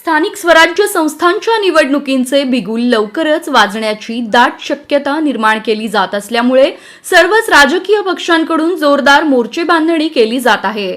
स्थानिक स्वराज्य संस्थांच्या निवडणुकींचे बिगुल लवकरच वाजण्याची दाट शक्यता निर्माण केली जात असल्यामुळे सर्वच राजकीय पक्षांकडून जोरदार मोर्चे बांधणी केली जात आहे.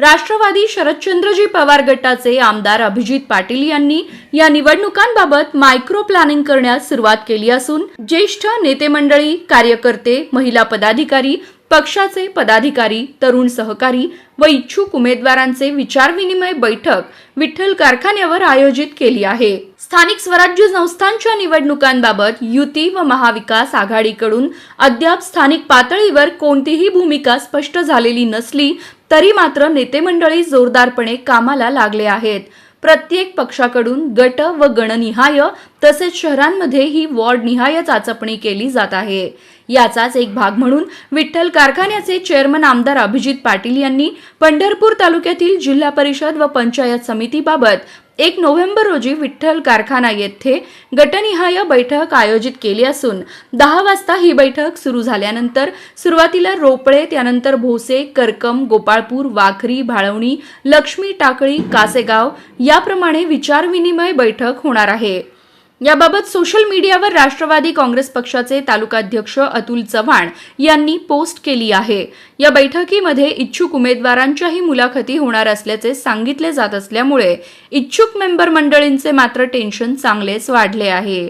राष्ट्रवादी शरदचंद्रजी पवार गटाचे आमदार अभिजित पाटील यांनी या निवडणुकांबाबत मायक्रो प्लॅनिंग करण्यास सुरुवात केली असून ज्येष्ठ नेते मंडळी कार्यकर्ते महिला पदाधिकारी पक्षाचे पदाधिकारी तरुण सहकारी व इच्छुक उमेदवारांचे विचारविनिमय बैठक विठ्ठल कारखान्यावर आयोजित केली आहे. स्थानिक स्वराज्य संस्थांच्या निवडणुकांबाबत युती व महाविकास आघाडीकडून अद्याप स्थानिक पातळीवर कोणतीही भूमिका स्पष्ट झालेली नसली तरी मात्र नेते मंडळी जोरदारपणे कामाला लागले आहेत. प्रत्येक पक्षाकडून गट व गणनिहाय तसेच शहरांमध्ये ही वॉर्डनिहाय चाचपणी केली जात आहे. याचाच एक भाग म्हणून विठ्ठल कारखान्याचे चेअरमन आमदार अभिजित पाटील यांनी पंढरपूर तालुक्यातील जिल्हा परिषद व पंचायत समितीबाबत एक नोव्हेंबर रोजी विठ्ठल कारखाना येथे गटनिहाय बैठक आयोजित केली असून दहा वाजता ही बैठक सुरू झाल्यानंतर सुरुवातीला रोपळे त्यानंतर भोसे करकम गोपाळपूर वाखरी भाळवणी लक्ष्मी टाकळी कासेगाव याप्रमाणे विचारविनिमय बैठक होणार आहे. याबाबत सोशल मीडियावर राष्ट्रवादी काँग्रेस पक्षाचे तालुकाध्यक्ष अतुल चव्हाण यांनी पोस्ट केली आहे. या बैठकीमध्ये इच्छुक उमेदवारांच्याही मुलाखती होणार असल्याचे सांगितले जात असल्यामुळे इच्छुक मेंबर मंडळींचे मात्र टेन्शन चांगलेच वाढले आहे.